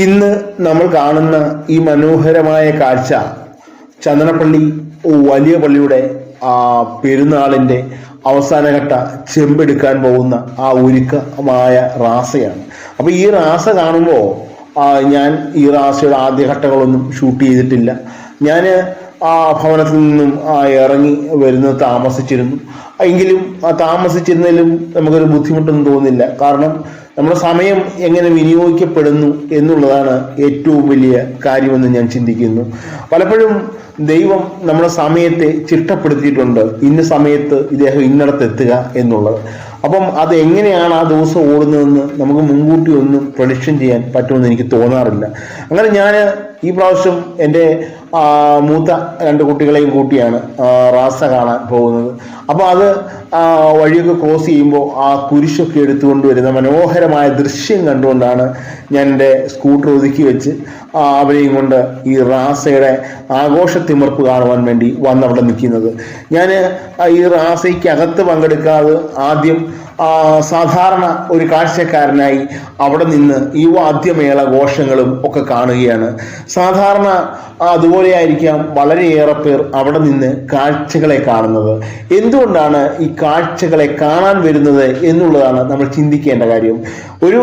ഇന്ന് നമ്മൾ കാണുന്ന ഈ മനോഹരമായ കാഴ്ച ചന്ദനപ്പള്ളി വലിയ പള്ളിയുടെ ആ പെരുന്നാളിന്റെ അവസാനഘട്ട ചെമ്പെടുക്കാൻ പോകുന്ന ആ ഒരുക്കമായ റാസയാണ്. അപ്പോൾ ഈ റാസ കാണുമ്പോൾ ഞാൻ ഈ റാസയുടെ ആദ്യഘട്ടങ്ങളൊന്നും ഷൂട്ട് ചെയ്തിട്ടില്ല. ഞാൻ ആ ഭവനത്തിൽ നിന്നും ആ ഇറങ്ങി വരുന്നത് താമസിച്ചിരുന്നു. എങ്കിലും ആ താമസിച്ചിരുന്നതിലും നമുക്കൊരു ബുദ്ധിമുട്ടൊന്നും തോന്നില്ല കാരണം നമ്മുടെ സമയം എങ്ങനെ വിനിയോഗിക്കപ്പെടുന്നു എന്നുള്ളതാണ് ഏറ്റവും വലിയ കാര്യമെന്ന് ഞാൻ ചിന്തിക്കുന്നു. പലപ്പോഴും ദൈവം നമ്മുടെ സമയത്തെ ചിട്ടപ്പെടുത്തിയിട്ടുണ്ട്. ഇന്ന സമയത്ത് ഇദ്ദേഹം ഇന്നടത്ത് എത്തുക എന്നുള്ളത്. അപ്പം അത് എങ്ങനെയാണ് ആ ദിവസം ഓടുന്നതെന്ന് നമുക്ക് മുൻകൂട്ടി ഒന്നും പ്രഡിക്ഷൻ ചെയ്യാൻ പറ്റുമെന്ന് എനിക്ക് തോന്നാറില്ല. അങ്ങനെ ഞാൻ ഈ പ്രാവശ്യം എന്റെ മൂത്ത രണ്ട് കുട്ടികളെയും കൂട്ടിയാണ് റാസ കാണാൻ പോകുന്നത്. അപ്പോൾ അത് വഴിയൊക്കെ ക്രോസ് ചെയ്യുമ്പോൾ ആ കുരിശൊക്കെ എടുത്തുകൊണ്ട് വരുന്ന മനോഹരമായ ദൃശ്യം കണ്ടുകൊണ്ടാണ് ഞാൻ എന്റെ സ്കൂട്ടർ ഒതുക്കി വെച്ച് അവരെയും കൊണ്ട് ഈ റാസയുടെ ആഘോഷത്തിമർപ്പ് കാണുവാൻ വേണ്ടി വന്നവിടെ നിൽക്കുന്നത്. ഞാൻ ഈ റാസയ്ക്ക് അകത്ത് പങ്കെടുക്കാതെ ആദ്യം സാധാരണ ഒരു കാഴ്ചക്കാരനായി അവിടെ നിന്ന് ഈ വാദ്യമേള ഘോഷങ്ങളും ഒക്കെ കാണുകയാണ്. സാധാരണ അതുപോലെ ആയിരിക്കാം വളരെയേറെ പേർ അവിടെ നിന്ന് കാഴ്ചകളെ കാണുന്നത്. എന്തുകൊണ്ടാണ് ഈ കാഴ്ചകളെ കാണാൻ വരുന്നത് എന്നുള്ളതാണ് നമ്മൾ ചിന്തിക്കേണ്ട കാര്യം. ഒരു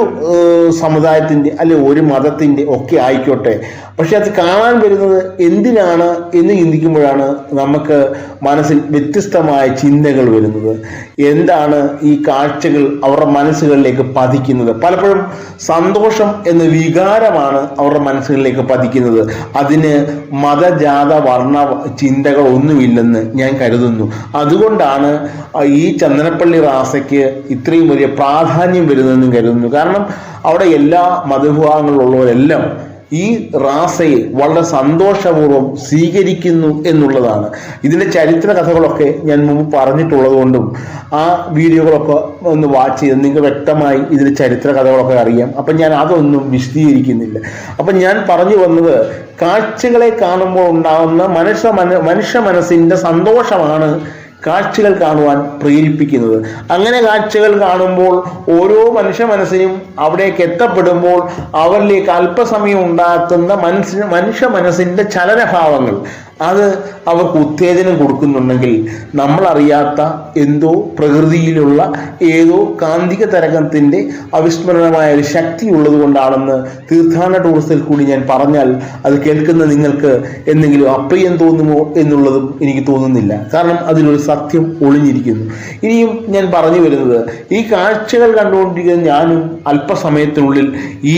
സമുദായത്തിന്റെ അല്ലെ ഒരു മതത്തിന്റെ ഒക്കെ ആയിക്കോട്ടെ പക്ഷെ അത് കാണാൻ വരുന്നത് എന്തിനാണ് എന്ന് ചിന്തിക്കുമ്പോഴാണ് നമുക്ക് മനസ്സിൽ വ്യത്യസ്തമായ ചിന്തകൾ വരുന്നത്. എന്താണ് ഈ കാഴ്ചകൾ അവരുടെ മനസ്സുകളിലേക്ക് പതിക്കുന്നത്? പലപ്പോഴും സന്തോഷം എന്ന വികാരമാണ് അവരുടെ മനസ്സുകളിലേക്ക് പതിക്കുന്നത്. അതിന് മതജാത വർണ ചിന്തകൾ ഒന്നുമില്ലെന്ന് ഞാൻ കരുതുന്നു. അതുകൊണ്ടാണ് ഈ ചന്ദനപ്പള്ളി റാസയ്ക്ക് ഇത്രയും വലിയ പ്രാധാന്യം വരുന്നതെന്നും കരുതുന്നു. കാരണം അവിടെ എല്ലാ മതവിഭാഗങ്ങളിലുള്ളവരെല്ലാം ഈ റാസയെ വളരെ സന്തോഷപൂർവം സ്വീകരിക്കുന്നു എന്നുള്ളതാണ്. ഇതിന്റെ ചരിത്ര കഥകളൊക്കെ ഞാൻ മുമ്പ് പറഞ്ഞിട്ടുള്ളത് കൊണ്ടും ആ വീഡിയോകളൊക്കെ ഒന്ന് വാച്ച് ചെയ്ത് നിങ്ങൾക്ക് വ്യക്തമായി ഇതിന്റെ ചരിത്ര കഥകളൊക്കെ അറിയാം. അപ്പം ഞാൻ അതൊന്നും വിശദീകരിക്കുന്നില്ല. അപ്പം ഞാൻ പറഞ്ഞു വന്നത് കാഴ്ചകളെ കാണുമ്പോൾ ഉണ്ടാകുന്ന മനുഷ്യ മന മനുഷ്യ മനസ്സിന്റെ സന്തോഷമാണ് കാഴ്ചകൾ കാണുവാൻ പ്രേരിപ്പിക്കുന്നത്. അങ്ങനെ കാഴ്ചകൾ കാണുമ്പോൾ ഓരോ മനുഷ്യ മനസ്സിനും അവിടേക്ക് എത്തപ്പെടുമ്പോൾ അവരിലേക്ക് അല്പസമയം ഉണ്ടാക്കുന്ന മനസ്സിന് മനുഷ്യ മനസ്സിന്റെ ചലനഭാവങ്ങൾ. അത് അവർക്ക് ഉത്തേജനം കൊടുക്കുന്നുണ്ടെങ്കിൽ നമ്മളറിയാത്ത എന്തോ പ്രകൃതിയിലുള്ള ഏതോ കാന്തിക തരംഗത്തിന്റെ അവിസ്മരണമായ ഒരു ശക്തി ഉള്ളത് കൊണ്ടാണെന്ന് തീർത്ഥാടന ടൂറിസത്തിൽ കൂടി ഞാൻ പറഞ്ഞാൽ അത് കേൾക്കുന്ന നിങ്ങൾക്ക് എന്തെങ്കിലും അപ്രിയം തോന്നുമോ എന്നുള്ളതും എനിക്ക് തോന്നുന്നില്ല. കാരണം അതിലൊരു സത്യം ഒളിഞ്ഞിരിക്കുന്നു. ഇനിയും ഞാൻ പറഞ്ഞു വരുന്നത് ഈ കാഴ്ചകൾ കണ്ടുകൊണ്ടിരിക്കുന്ന ഞാനും അല്പസമയത്തിനുള്ളിൽ ഈ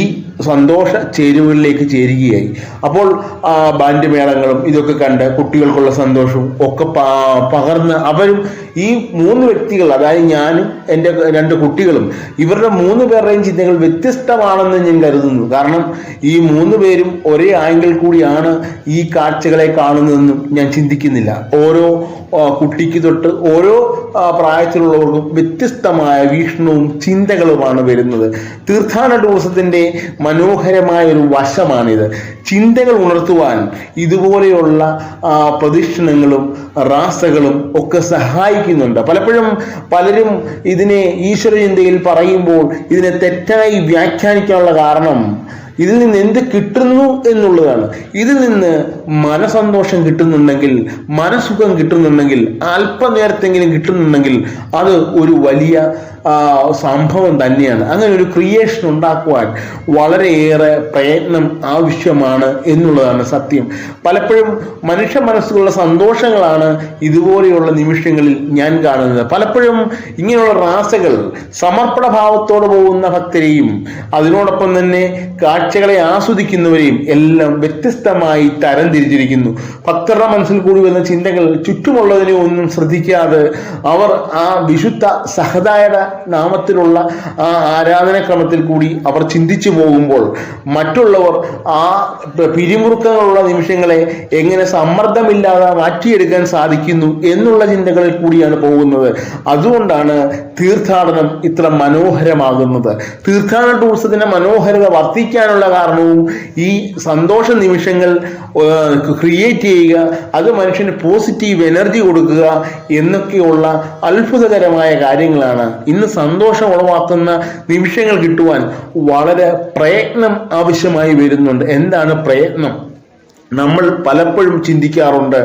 സന്തോഷ ചേരുവകളിലേക്ക് ചേരുകയായി. അപ്പോൾ ബാൻഡ് മേളങ്ങളും ഇതൊക്കെ കണ്ട് കുട്ടികൾക്കുള്ള സന്തോഷവും ഒക്കെ പകർന്ന് അവരും ഈ മൂന്ന് വ്യക്തികൾ അതായത് ഞാനും എന്റെ രണ്ട് കുട്ടികളും ഇവരുടെ മൂന്ന് പേരുടെയും ചിന്തകൾ വ്യത്യസ്തമാണെന്ന് ഞാൻ കരുതുന്നു. കാരണം ഈ മൂന്ന് പേരും ഒരേ ആംഗിൾ കൂടിയാണ് ഈ കാഴ്ചകളെ കാണുന്നതെന്നും ഞാൻ ചിന്തിക്കുന്നില്ല. ഓരോ കുട്ടിക്ക് തൊട്ട് ഓരോ പ്രായത്തിലുള്ളവർക്കും വ്യത്യസ്തമായ വീക്ഷണവും ചിന്തകളുമാണ് വരുന്നത്. തീർത്ഥാടന ടൂറിസത്തിന്റെ മനോഹരമായ ഒരു വശമാണിത്. ചിന്തകൾ ഉണർത്തുവാൻ ഇതുപോലെയുള്ള പ്രതിഷ്ഠനങ്ങളും റാസകളും ഒക്കെ സഹായിക്കുന്നുണ്ട്. പലപ്പോഴും പലരും ഇതിനെ ഈശ്വര ഈശ്വരചിന്തയിൽ പറയുമ്പോൾ ഇതിനെ തെറ്റായി വ്യാഖ്യാനിക്കാനുള്ള കാരണം ഇതിൽ നിന്ന് എന്ത് കിട്ടുന്നു എന്നുള്ളതാണ്. ഇതിൽ നിന്ന് മനസന്തോഷം കിട്ടുന്നുണ്ടെങ്കിൽ മനസുഖം കിട്ടുന്നുണ്ടെങ്കിൽ അല്പനേരത്തെങ്കിലും കിട്ടുന്നുണ്ടെങ്കിൽ അത് ഒരു വലിയ സംഭവം തന്നെയാണ്. അങ്ങനെ ഒരു ക്രിയേഷൻ ഉണ്ടാക്കുവാൻ വളരെയേറെ പ്രയത്നം ആവശ്യമാണ് എന്നുള്ളതാണ് സത്യം. പലപ്പോഴും മനുഷ്യ മനസ്സിലുള്ള സന്തോഷങ്ങളാണ് ഇതുപോലെയുള്ള നിമിഷങ്ങളിൽ ഞാൻ കാണുന്നത്. പലപ്പോഴും ഇങ്ങനെയുള്ള റാസകൾ സമർപ്പണ ഭാവത്തോടെ പോകുന്ന ഭക്തരെയും അതിനോടൊപ്പം തന്നെ കാഴ്ചകളെ ആസ്വദിക്കുന്നവരെയും എല്ലാം വ്യത്യസ്തമായി തരം തിരിച്ചിരിക്കുന്നു ഭക്തരുടെ മനസ്സിൽ കൂടി വരുന്ന ചിന്തകൾ ചുറ്റുമുള്ളതിനെ ഒന്നും ശ്രദ്ധിക്കാതെ അവർ ആ വിശുദ്ധ സഹതായുടെ നാമത്തിലുള്ള ആ ആരാധനക്രമത്തിൽ കൂടി അവർ ചിന്തിച്ചു പോകുമ്പോൾ മറ്റുള്ളവർ ആ പിരിമുറുക്കങ്ങളുള്ള നിമിഷങ്ങളെ എങ്ങനെ സമ്മർദ്ദമില്ലാതെ മാറ്റിയെടുക്കാൻ സാധിക്കുന്നു എന്നുള്ള ചിന്തകളിൽ കൂടിയാണ് പോകുന്നത്. അതുകൊണ്ടാണ് തീർത്ഥാടനം ഇത്ര മനോഹരമാകുന്നത്. തീർത്ഥാടന ടൂറിസത്തിന്റെ മനോഹരത വർദ്ധിക്കാനുള്ള കാരണവും ഈ സന്തോഷ നിമിഷങ്ങൾ ക്രിയേറ്റ് ചെയ്യുക അത് മനുഷ്യന് പോസിറ്റീവ് എനർജി കൊടുക്കുക എന്നൊക്കെയുള്ള അത്ഭുതകരമായ കാര്യങ്ങളാണ്. ഇന്ന് സന്തോഷം ഉളവാക്കുന്ന നിമിഷങ്ങൾ കിട്ടുവാൻ വളരെ പ്രയത്നം ആവശ്യമായി വരുന്നുണ്ട്. എന്താണ് പ്രയത്നം? നമ്മൾ പലപ്പോഴും ചിന്തിക്കാറുണ്ട്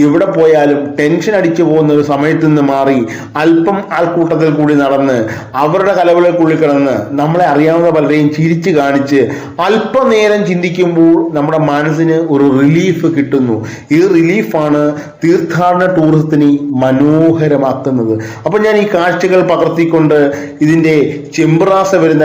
എവിടെ പോയാലും ടെൻഷൻ അടിച്ചു പോകുന്ന ഒരു സമയത്ത് നിന്ന് മാറി അല്പം ആൾക്കൂട്ടത്തിൽ കൂടി നടന്ന് അവരുടെ കലവലക്കുള്ളിൽ കിടന്ന് നമ്മളെ അറിയാവുന്ന പലരെയും ചിരിച്ചു കാണിച്ച് അല്പനേരം ചിന്തിക്കുമ്പോൾ നമ്മുടെ മനസ്സിന് ഒരു റിലീഫ് കിട്ടുന്നു. ഈ റിലീഫാണ് തീർത്ഥാടന ടൂറിസത്തിനെ മനോഹരമാക്കുന്നത്. അപ്പൊ ഞാൻ ഈ കാഴ്ചകൾ പകർത്തിക്കൊണ്ട് ഇതിന്റെ ചെമ്പ്രാസ വരുന്ന